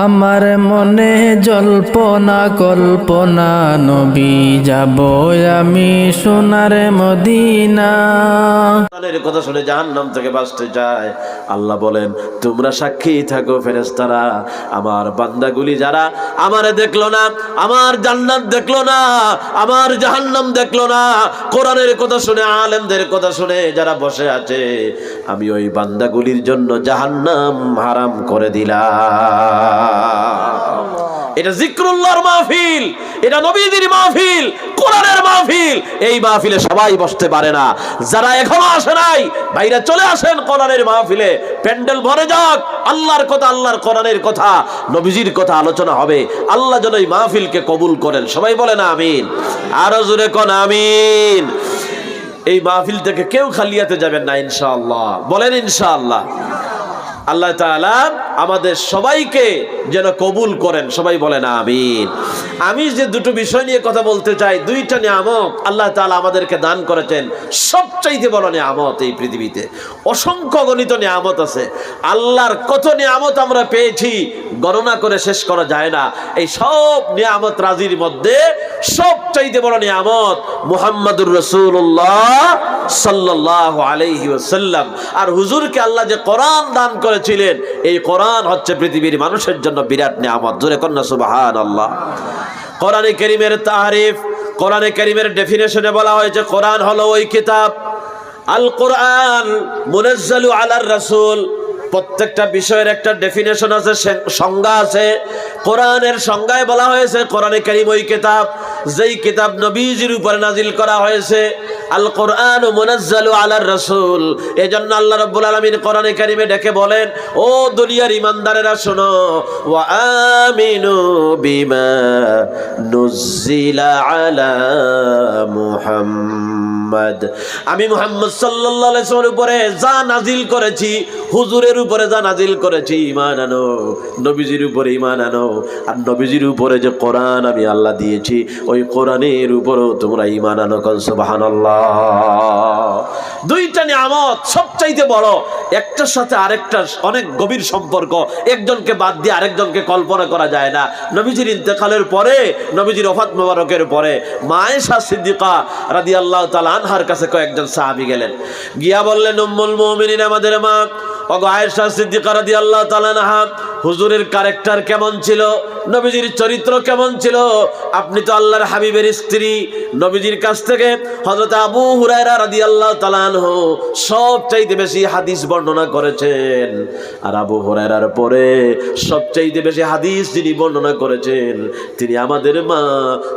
আমার মনে জল্পনা, কল্পনা, নবী যাব আমি সোনার মদিনা। কথা শুনে জাহান্নাম থেকে বাঁচতে চায়। আল্লাহ বলেন, তোমরা সাক্ষী থাকো ফেরেস্তারা আমার বান্দাগুলি যারা আমারে দেখল না, আমার জান্নাত দেখল না, আমার জাহান্নাম দেখল না, কোরআনের কথা শুনে, আলেমদের কথা শুনে যারা বসে আছে, আমি ওই বান্দাগুলির জন্য জাহান্নাম হারাম করে দিলাম। এটা জিক্রুল্লাহর মাহফিল, এটা নবীদের মাহফিল, কোরআনের মাহফিল। এই মাহফিলে সবাই বসতে পারে না। যারা এখনও আসে নাই, বাইরে চলে আসেন কোরআনের মাহফিলে। প্যান্ডেল ভরে যাক, আল্লাহর কথা, আল্লাহর কোরআনের কথা, নবীজির কথা আলোচনা হবে। আল্লাহ যেন এই মাহফিলকে কবুল করেন। সবাই বলেন আমিন। আরও জোরে কোন আমিন। এই মাহফিল থেকে কেউ খালিয়াতে যাবেন না, ইনশাআল্লাহ। বলেন ইনশাআল্লাহ। আল্লাহ তাআলা আমাদের সবাইকে যেন কবুল করেন। সবাই বলেন আমিন। আমি যে দুটো বিষয় নিয়ে কথা বলতে চাই, দুইটা নিয়ামত আল্লাহ তালা আমাদেরকে দান করেছেন। সবচাইতে বড় নিয়ামত এই পৃথিবীতে। অসংখ্য গণিত নিয়ামত আছে। আল্লাহর কত নিয়ামত আমরা পেয়েছি, গণনা করে শেষ করা যায় না। এই সব নিয়ামত রাজির মধ্যে সবচাইতে বড় নিয়ামত মুহাম্মাদুর রসুল্লাহ সাল্লাহ আলাইহি ওসাল্লাম আর হুজুরকে আল্লাহ যে কোরআন দান করেছিলেন, এই কোরআন হচ্ছে পৃথিবীর মানুষের জন্য বিরাট নিয়ামত। জোরে কন্যা সুবাহান আল্লাহ কোরআনে করিমের তাহারিফ, কোরআনে করিমের ডেফিনেশনে বলা হয়েছে, কোরআন হলো ওই কিতাব। আল কোরআন মুনাজ্জালু আলার রাসূল প্রত্যেকটা বিষয়ের একটা ডেফিনেশন আছে সংজ্ঞা আছে। কোরআনের সংজ্ঞায় বলা হয়েছে, কোরআনে কারিম ওই কিতাব, যেই কিতাব নবীজির উপরে নাজিল করা হয়েছে। আল কোরআন মুনাজ্জালু আলার রাসূল। এজন্য আল্লাহ রাব্বুল আলামিন কোরআনে কারিমে ডেকে বলেন, ও দুনিয়ার ইমানদারেরা শোনো, ওয়া আমিনু বিমা নুজ্জিলা আলা মুহাম্মাদ। আমি মুহাম্মদ সাল্লাল্লাহু আলাইহি উপরে যা নাজিল করেছি, হুজুরের উপরে যা নাজিল করেছি, ঈমান আনো। নবীজির উপরে ঈমান আনো। আর নবীজির উপরে যে কোরআন আমি আল্লাহ দিয়েছি, ওই কোরআনের উপরেও তোমরা ঈমান আনো কন, সুবহানাল্লাহ। দুইটা নিয়ামত সবচাইতে বড়। একটার সাথে আরেকটার অনেক গভীর সম্পর্ক। একজনকে বাদ দিয়ে আরেকজনকে কল্পনা করা যায় না। নবীজির ইন্তেকালের পরে, নবীজির অফাত মোবারকের পরে মায়েশা সিদ্দিকা রাদি আল্লাহ তালা আনহার কাছে কয়েকজন সাহাবি গেলেন। গিয়া বললেন, উম্মুল মুমিনিন, আমাদের মা অগো আয়েশা সিদ্দিকা রাদি আল্লাহ তালা নাহা হুজুরের ক্যারেক্টার কেমন ছিল? নবীজির চরিত্র কেমন ছিল? আপনি তো আল্লাহর হাবিবের স্ত্রী। নবীজির কাছ থেকে হযরত আবু হুরায়রা রাদিয়াল্লাহু তাআলা আনহু সবচাইতে বেশি হাদিস বর্ণনা করেছেন। আর আবু হুরায়রার পরে সবচাইতে বেশি হাদিস যিনি বর্ণনা করেছেন, তিনি আমাদের মা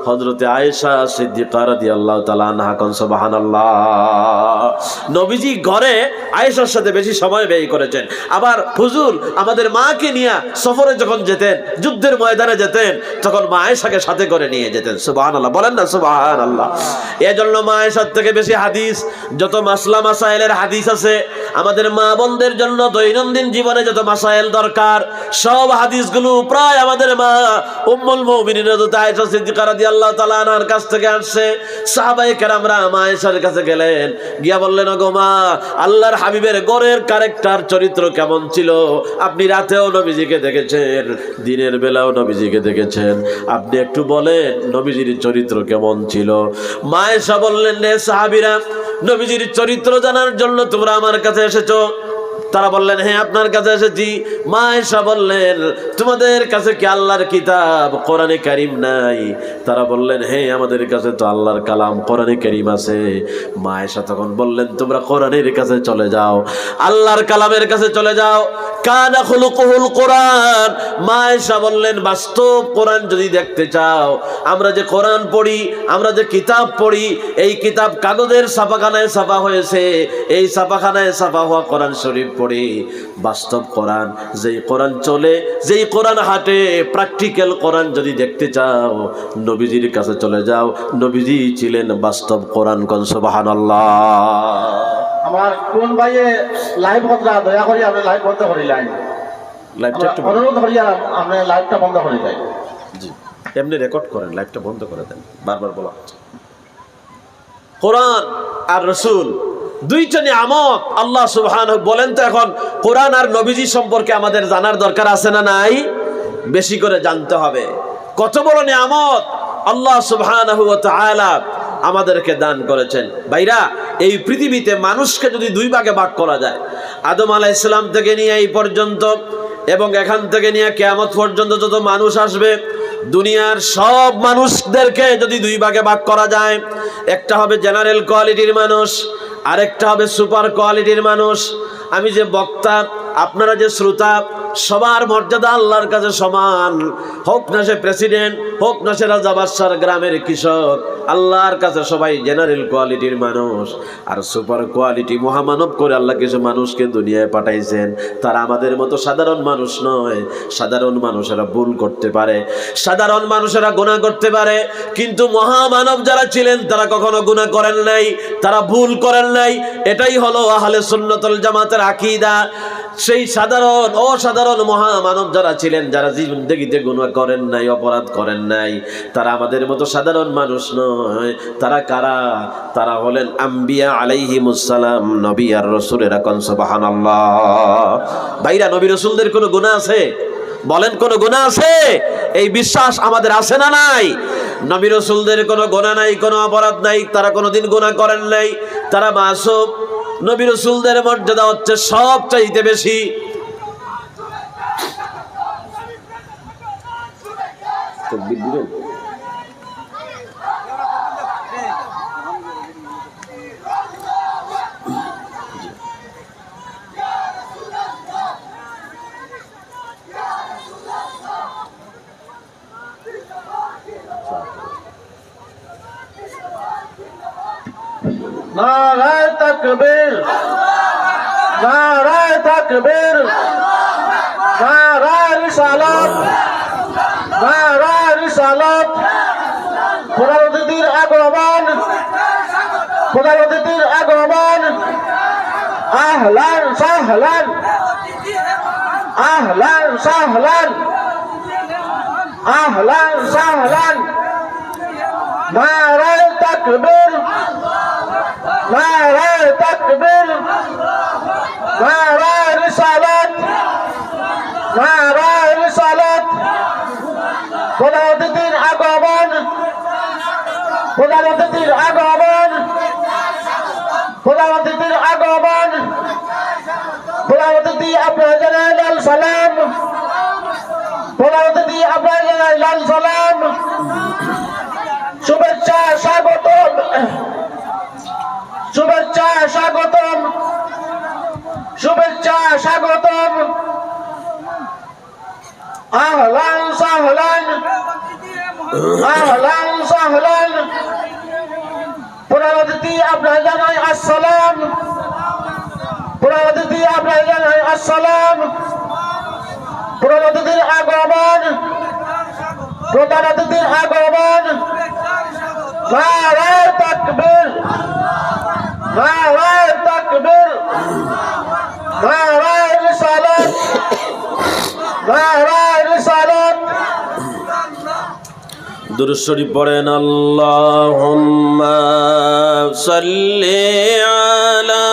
হযরতে আয়েশা সিদ্দিকা রাদিয়াল্লাহু তাআলা আনহা কোন, সুবহানাল্লাহ। নবীজি ঘরে আয়েশার সাথে বেশি সময় ব্যয় করেছেন। আবার হুজুর আমাদের মাকে নিয়ে সফরে যখন যেতেন, যুদ্ধের ময়দানে যেতেন, তখন মা আয়েশাকে সাথে করে নিয়ে যেতেন। সুবহানাল্লাহ, বলেন না সুবহানাল্লাহ। এজন্য মা আয়েশার থেকে বেশি হাদিস, যত মাসলা মাসাইলের হাদিস আছে, আমাদের মা বোনদের জন্য দৈনন্দিন জীবনে যত মাসাইল দরকার, সব হাদিসগুলো প্রায় আমাদের মা উম্মুল মুমিনিন হযরত আয়েশা সিদ্দিকা রাদিয়াল্লাহু তাআলা আনহার কাছ থেকে আসছে। সাহাবায়ে কেরামরা মা আয়েশার কাছে গেলেন, গিয়া বললেন, ওগো মা, আল্লাহর হাবিবের গরের ক্যারেক্টার চরিত্র কেমন ছিল? আপনি রাতেও নবীজিকে দেখেছেন, দিনের বেলাও নবীজিকে দেখেছেন। আপনি একটু বলেন, নবীজির চরিত্র কেমন ছিল? মায়েশা বললেন রে সাহাবিরা, নবীজির চরিত্র জানার জন্য তোমরা আমার কাছে এসেছ। তারা বললেন হ্যাঁ আপনার কাছে এসেছি। মা এসা বললেন, তোমাদের কাছে কি আল্লাহর কিতাব? কোরআনে কারিম নাই? তারা বললেন হ্যাঁ আমাদের কাছে তো আল্লাহর কালাম কোরআনে কারিম আছে। মা এসা তখন বললেন, তোমরা কোরআনের কাছে চলে যাও, আল্লাহর কালামের কাছে চলে যাও। কানা খুলুকুহুল কোরআন। মা এসা বললেন, বাস্তব কোরআন যদি দেখতে চাও, আমরা যে কোরআন পড়ি, আমরা যে কিতাব পড়ি, এই কিতাব কাগজের ছাপাখানায় ছাপা হয়েছে। এই ছাপাখানায় ছাপা হওয়া কোরআন শরীফ পড়ি বাস্তব কোরআন যেই কোরআন চলে যেই কোরআন হাঁটে প্র্যাকটিক্যাল কোরআন যদি দেখতে চাও নবীজির কাছে চলে যাও নবীজি ছিলেন বাস্তব কোরআন কনসবাহান আমার কোন ভাইয়ে লাইভ কথা দয়া করি আপনি লাইভ বন্ধ করি লাইন অনুরোধ করি আপনি লাইভটা বন্ধ করে দেয় জি এমনি রেকর্ড করেন লাইভটা বন্ধ করে দেন বারবার বলা হচ্ছে। কোরআন আর রসুল দুইটা নিয়ামত আল্লাহ সুবহান বলেন তো এখন, কোরআন আর নবীজি সম্পর্কে আমাদের জানার দরকার আছে না নাই? বেশি করে জানতে হবে। কত বড় নিয়ামত আল্লাহ সুবহানাহু ওয়া আমাদেরকে দান করেছেন। ভাইরা, এই পৃথিবীতে মানুষকে যদি দুই ভাগে ভাগ করা যায়, আদম আলাইহিস সালাম থেকে নিয়ে এই পর্যন্ত এবং এখান থেকে নিয়ে কেয়ামত পর্যন্ত যত মানুষ আসবে, দুনিয়ার সব মানুষদেরকে যদি দুই ভাগে ভাগ করা যায়, একটা হবে জেনারেল কোয়ালিটির মানুষ আরেকটা হবে সুপার কোয়ালিটির মানুষ। আমি যে বক্তা আপনারা যে শ্রোতা সবার মর্যাদা আল্লাহর কাছে সমান। হোক না সে প্রেসিডেন্ট, হোক না সে রাজা বাদশার গ্রামের কৃষক, আল্লাহর কাছে সবাই জেনারেল কোয়ালিটির মানুষ। আর সুপার কোয়ালিটি মহামানব করে আল্লাহ কিছু মানুষকে দুনিয়ায় পাঠাইছেন। তারা আমাদের মতো সাধারণ মানুষ নয়। সাধারণ মানুষেরা ভুল করতে পারে। সাধারণ মানুষেরা গুণা করতে পারে। কিন্তু মহামানব যারা ছিলেন, তারা কখনো গুণা করেন নাই। তারা ভুল করেন নাই। এটাই হলো আহলে সুন্নতুল জামাতের আকীদা। সেই সাধারণ, অসাধারণ মহামানব যারা ছিলেন, যারা জিন্দগিতে গুণা করেন নাই, অপরাধ করেন নাই, তারা আমাদের মতো সাধারণ মানুষ নয়। তারা কারা? তারা হলেন আম্বিয়া আলাইহিমুসালাম নবী আর রসুলের এখন সুবহানাল্লাহ। ভাইরা, নবী রসুলদের কোনো গুণা আছে? বলেন, কোনো গুণা আছে? এই বিশ্বাস আমাদের আছে না নাই? নবী রসুলদের কোনো গুণা নাই, কোনো অপরাধ নাই, তারা কোনোদিন গুণা করেন নাই। তারা মাসুম নবী রসুলদের মর্যাদা হচ্ছে সব চাইতে বেশি। তাকবীর নারায় তাকবীর। নারায় তাকবীর। নারায় রিসালাত। নারায় রিসালাত। প্রধান অতিথির আগমন। প্রধান অতিথির আগমন। আহলান সাহলান। আহলান সাহলান। আহলান সাহলান। নারায় তাকবীর। নারায় তাকবীর নারায় রিসালাত নারায় রিসালাত প্রধান অতিথির আগমন প্রধান অতিথির আগমন প্রধান অতিথির আগমন। প্রধান অতিথি আপনার জানায় লাল সালাম প্রধান অতিথি আপনার জানায় সালাম। শুভেচ্ছা স্বাগতম। স্বাগতম। শুভেচ্ছা, স্বাগতম। আহলান সাহলান আহলান সাহলান। অতিথি, আপনার জানাই আসসালাম। অতিথি, আপনার জানাই আসসালাম। অতিথির আগমন। প্রধান অতিথির আগমন। তাকবীর। নারায় তাকবীর নারায় রিসালাত নারায় রিসালাত। পড়েন আল্লাহুম্মা সাল্লি আলা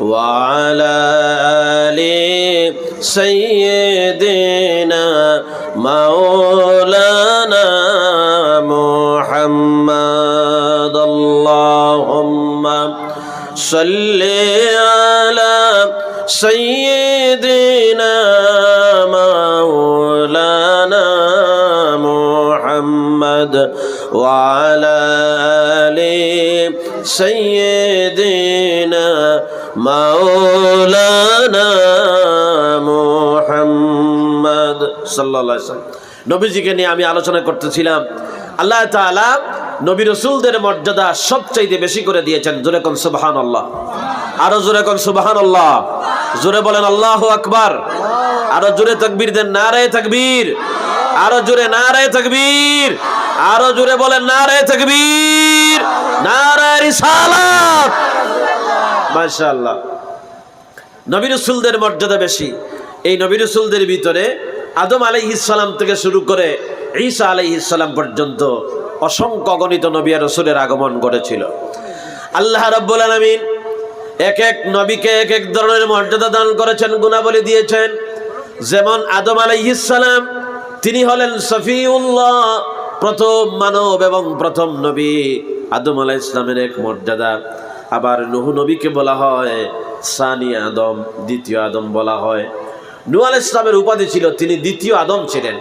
ওয়া আলা আলি صل على سيدنا مولانا محمد وعلى آل سيدنا مولانا محمد صلى الله عليه وسلم নবীজিকে নিয়ে আমি আলোচনা করতেছিলাম আল্লাহ তাআলা নবী রসুলদের মর্যাদা সবচাইতে বেশি করে দিয়েছেন। জোরে কোন সুবাহান আল্লাহ আরও জোরে কোন সুবাহান আল্লাহ জোরে বলেন, আল্লাহ আকবার। আরও জোরে তকবীর দেন, নারায় তকবীর। আরও জোরে না নারায় তকবীর। আরও জোরে বলেন, নারায় তকবীর। নারায় রিসালাত। মাশাআল্লাহ। নবী রসুলদের মর্যাদা বেশি। এই নবী রসুলদের ভিতরে আদম আলাইহিসাল্লাম থেকে শুরু করে ঈসা আলাইহিসাল্লাম পর্যন্ত অসংখ্য গণিত নবী আর রসুলের আগমন করেছিল আল্লাহ রাব্বুল আলামিন এক এক নবীকে এক এক ধরনের মর্যাদা দান করেছেন, গুণাবলী দিয়েছেন। যেমন আদম আলাইহিস সালাম, তিনি হলেন সফিউল্লাহ প্রথম মানব এবং প্রথম নবী। আদম আলাহ ইসলামের এক মর্যাদা। আবার নুহু নবীকে বলা হয় সানি আদম, দ্বিতীয় আদম বলা হয়। আলাহ ইসলামের উপাধি ছিল, তিনি দ্বিতীয় আদম ছিলেন।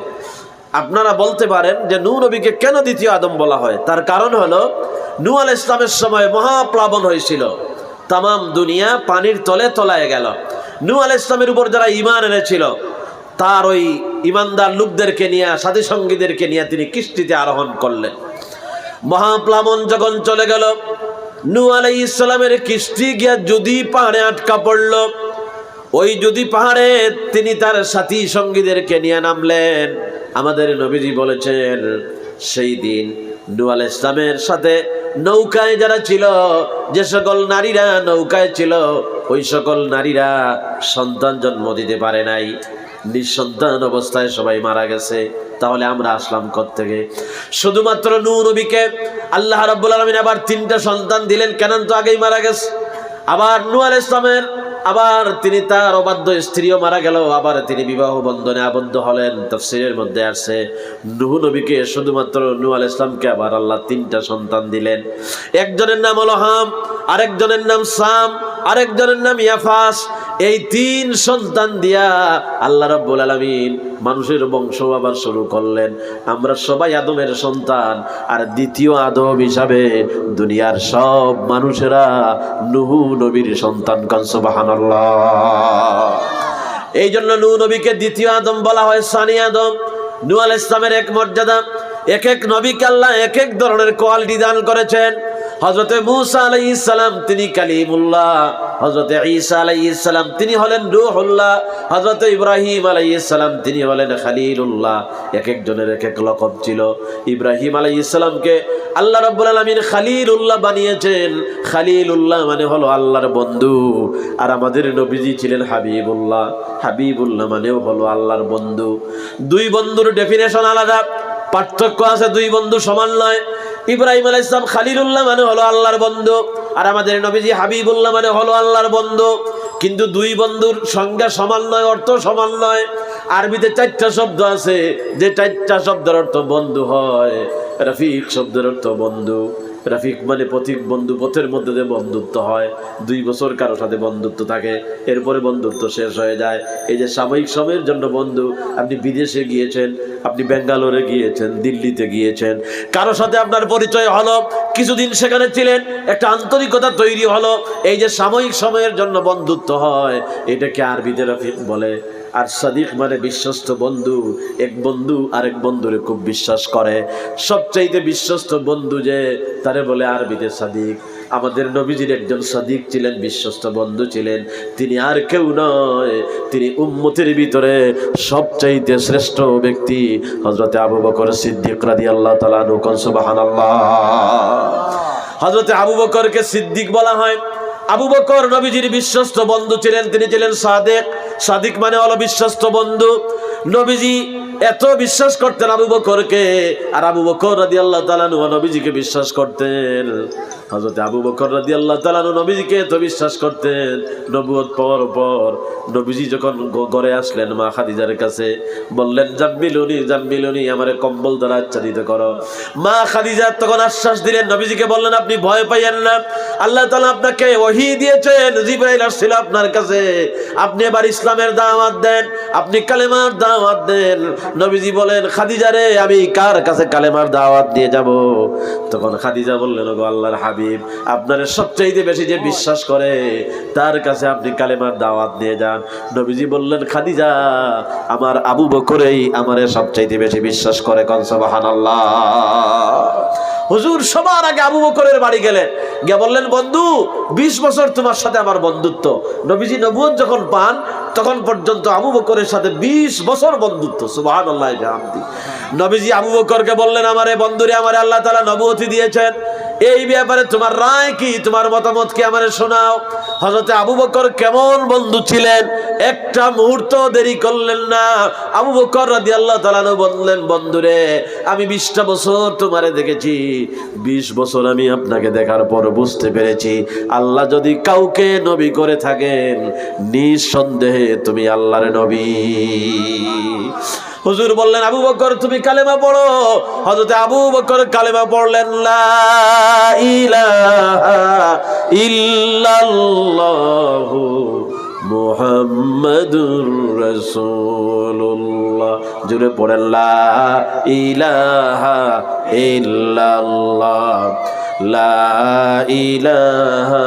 আপনারা বলতে পারেন যে নূহ নবীকে কেন দ্বিতীয় আদম বলা হয়? তার কারণ হলো, নূহ আলাহ ইসলামের সময় মহাপ্লাবন হয়েছিল। তাম দুনিয়া পানির তলে তলায় গেল। নূহ আলাহ ইসলামের উপর যারা ইমান এনেছিল, তার ওই ইমানদার লোকদেরকে নিয়ে সাথী সঙ্গীদেরকে নিয়ে তিনি কিস্তিতে আরোহণ করলেন। মহাপ্লাবন যখন চলে গেল নূ আলাই ইসলামের কিস্তি গিয়া যদি পাহাড়ে আটকা পড়ল, ওই যদি পাহাড়ে তিনি তার সাথী সঙ্গীদেরকে নিয়ে নামলেন। আমাদের নবীজি বলেছেন, সেই দিন নূ আল ইসলামের সাথে নৌকায় যারা ছিল, যে সকল নারীরা নৌকায় ছিল, ওই সকল নারীরা সন্তান জন্ম দিতে পারে নাই। নিঃসন্তান অবস্থায় সবাই মারা গেছে। তাহলে আমরা আসলাম থেকে শুধুমাত্র নূ নবীকে আল্লাহ রাব্বুল আলামিন আবার তিনটা সন্তান দিলেন কেন তো আগেই মারা গেছে? আবার নূ আলাইহিস ইসলামের আবার তিনি তার অবাধ্য স্ত্রীও মারা গেল, আবার তিনি বিবাহ বন্ধনে আবদ্ধ হলেন। তফসিলের মধ্যে আসছে, নুহু নবীকে শুধুমাত্র নু আল ইসলামকে আবার আল্লাহ তিনটা সন্তান দিলেন। একজনের নাম হলো হাম আরেকজনের নাম সাম, আরেকজনের নাম ইয়াফাস এই তিন সন্তান দিয়া আল্লাহ রাব্বুল আলামিন মানুষের বংশ আবার শুরু করলেন। আমরা সবাই আদমের সন্তান, আর দ্বিতীয় আদম হিসাবে দুনিয়ার সব মানুষেরা নুহু নবীর সন্তান কনসবাহানাল্লাহ এই জন্য নু নবীকে দ্বিতীয় আদম বলা হয় সানি আদম। নূ আল ইসলামের এক মর্যাদা এক এক নবীকে আল্লাহ এক এক ধরনের কোয়ালিটি দান করেছেন। হজরতে মুসা আলাই ইসলাম তিনি কালিমুল্লাহ। হজরতে ঈসা আলাই ইসলাম তিনি হলেন রুহুল্লাহ। হজরতে ইব্রাহিম আলাই ইসলাম তিনি হলেন খালিলুল্লাহ। এক একজনের এক এক লকব ছিল। ইব্রাহিম আলাই ইসলামকে আল্লাহ রব্বুল আলমিন খালিলুল্লাহ বানিয়েছেন। খালিলুল্লাহ মানে হলো আল্লাহর বন্ধু। আর আমাদের নবীজি ছিলেন হাবিবুল্লাহ। হাবিবুল্লাহ মানেও হলো আল্লাহর বন্ধু। দুই বন্ধুর ডেফিনেশন আলাদা। পার্থক্য আছে দুই বন্ধু সমান নয়। ইব্রাহিম আলাইহিস সালাম খালিলুল্লাহ মানে হলো আল্লাহর বন্ধু। আর আমাদের নবীজি হাবিবুল্লাহ মানে হলো আল্লাহর বন্ধু। কিন্তু দুই বন্ধুর সংজ্ঞা সমান নয়, অর্থ সমান নয়। আরবিতে চারটা শব্দ আছে, যে চারটা শব্দের অর্থ বন্ধু হয়, রফিক শব্দের অর্থ বন্ধু। রাফিক মানে পথিক বন্ধু পথের মধ্যে দিয়ে বন্ধুত্ব হয়। দুই বছর কারও সাথে বন্ধুত্ব থাকে, এরপরে বন্ধুত্ব শেষ হয়ে যায়। এই যে সাময়িক সময়ের জন্য বন্ধু, আপনি বিদেশে গিয়েছেন, আপনি ব্যাঙ্গালোরে গিয়েছেন, দিল্লিতে গিয়েছেন, কারও সাথে আপনার পরিচয় হলো, কিছুদিন সেখানে ছিলেন, একটা আন্তরিকতা তৈরি হলো, এই যে সাময়িক সময়ের জন্য বন্ধুত্ব হয় এটাকে আরবিতে রাফিক বলে? আর সাদিক মানে বিশ্বস্ত বন্ধু। এক বন্ধু আরেক বন্ধুরে খুব বিশ্বাস করে। সবচাইতে বিশ্বস্ত বন্ধু যে, তারে বলে আরবিতে সাদিক। আমাদের নবীজির একজন সাদিক ছিলেন, বিশ্বস্ত বন্ধু ছিলেন। তিনি আর কেউ নয়, তিনি উম্মতের ভিতরে সবচাইতে শ্রেষ্ঠ ব্যক্তি। হজরতে আবু বকর সিদ্দিক রাদি আল্লাহ তালা নুকন সুবাহান হজরতে আবু বকরকে সিদ্দিক বলা হয়। আবু বকর নবীজির বিশ্বস্ত বন্ধু ছিলেন, তিনি ছিলেন সাদেক। সাদিক মানে হলো বিশ্বস্ত বন্ধু। নবীজি এত বিশ্বাস করতেন আবু বকরকে। আর আবু বকর রাদি আল্লাহ তালানু নবীজিকে বিশ্বাস করতেন। হজরত আবু বকর রাদি আল্লাহ তালানু নবীজিকে এত বিশ্বাস করতেন। নবুয়ত পর পর নবীজি যখন ঘরে আসলেন মা খাদিজার কাছে, বললেন জাম্বিলুনি জাম্বিলুনি আমার কম্বল দ্বারা আচ্ছাদিত করো। মা খাদিজা তখন আশ্বাস দিলেন, নবীজিকে বললেন, আপনি ভয় পাইয়েন না। আল্লাহ তালা আপনাকে ওহি দিয়েছেন, জিব্রাইল আসছিল আপনার কাছে। আপনি এবার ইসলামের দাওয়াত দেন, আপনি কালেমার দাওয়াত দেন নবীজি বলেন, খাদিজা রে, আমি কার কাছে কালেমার দাওয়াত দিয়ে যাব? তখন খাদিজা বললেন গো আল্লাহর হাবিব, আপনার সবচাইতে বেশি যে বিশ্বাস করে, তার কাছে আপনি কালেমার দাওয়াত দিয়ে যান। নবীজি বললেন, খাদিজা, আমার আবু বকরেই আমারে সবচাইতে বেশি বিশ্বাস করে কনসবাহান আল্লাহ হুজুর, সবার আগে আবু বকরের বাড়ি গেলেন। গিয়ে বললেন, বন্ধু, বিশ বছর তোমার সাথে আমার বন্ধুত্ব। নবীজি নবুয়ত যখন পান তখন পর্যন্ত আবু বকরের সাথে বিশ বছর বন্ধুত্ব সুবাহান আল্লাহ। নবীজি আবু বকরকে বললেন, আমারে বন্ধুরে, আমার আল্লাহ তালা নবতি দিয়েছেন। এই ব্যাপারে তোমার রায় কি? তোমার মতামত কি আমারে শোনাও। হজরতে আবু বকর কেমন বন্ধু ছিলেন? একটা মুহূর্ত দেরি করলেন না। আবু বকর রাদি আল্লাহ তালানু বললেন, বন্ধুরে, আমি বিশটা বছর তোমারে দেখেছি। বিশ বছর আমি আপনাকে দেখার পর বুঝতে পেরেছি। আল্লাহ যদি কাউকে নবী করে থাকেন, নিঃসন্দেহে তুমি আল্লাহর নবী। হুজুর বললেন, আবু বকর, তুমি কালেমা পড়ো। হযরত আবু বকর কালেমা পড়লেন জুড়ে পড়েন, লা ইলাহা লা ইলাহা